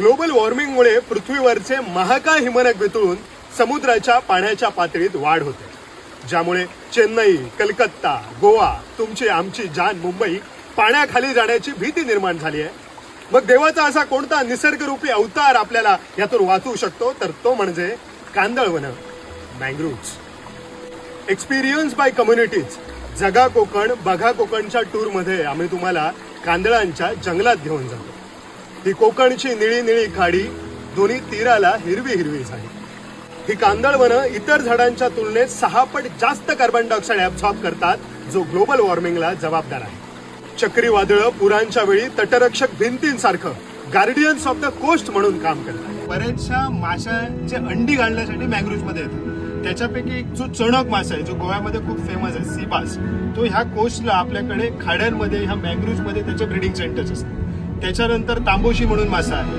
Global वॉर्मिंगमुळे पृथ्वीवरचे महाकाय हिमनग वितळून समुद्राच्या पाण्याच्या पातळीत वाढ होते. ज्यामुळे चेन्नई कलकत्ता गोवा तुमची आमची जान मुंबई पाण्याखाली जाण्याची भीती निर्माण झाली आहे. मग देवाचा असा कोणता निसर्गरूपी अवतार आपल्याला यातून वाचवू शकतो? तर तो म्हणजे कांदळवन मँग्रोव्ह एक्सपिरियन्स बाय कम्युनिटीज जगा कोकण बघा कोकणच्या टूरमध्ये आम्ही तुम्हाला कांदळांच्या जंगलात घेऊन जातो. ही कोकणची निळी निळी खाडी दोन्ही तीराला हिरवी हिरवी झाली. ही कांदळवनं इतर झाडांच्या तुलनेत सहा पट जास्त कार्बन डायऑक्साईड ऍब्सॉर्ब करतात जो ग्लोबल वॉर्मिंगला जबाबदार आहे. चक्रीवादळं पुरांच्या वेळी तटरक्षक भिंतींसारखं गार्डियन्स ऑफ द कोस्ट म्हणून काम करतात. बऱ्याचशा माशांचे अंडी घालण्यासाठी मँग्रोव्हमध्ये येतात. त्याच्यापैकी एक जो चणक मासा आहे जो गोव्यामध्ये खूप फेमस आहे सीबास तो ह्या कोस्टला आपल्याकडे खाड्यांमध्ये ह्या मँग्रोव्हमध्ये त्याचे ब्रिडिंग सेंटर्स असतात. त्याच्यानंतर तांबोशी म्हणून मासा आहे.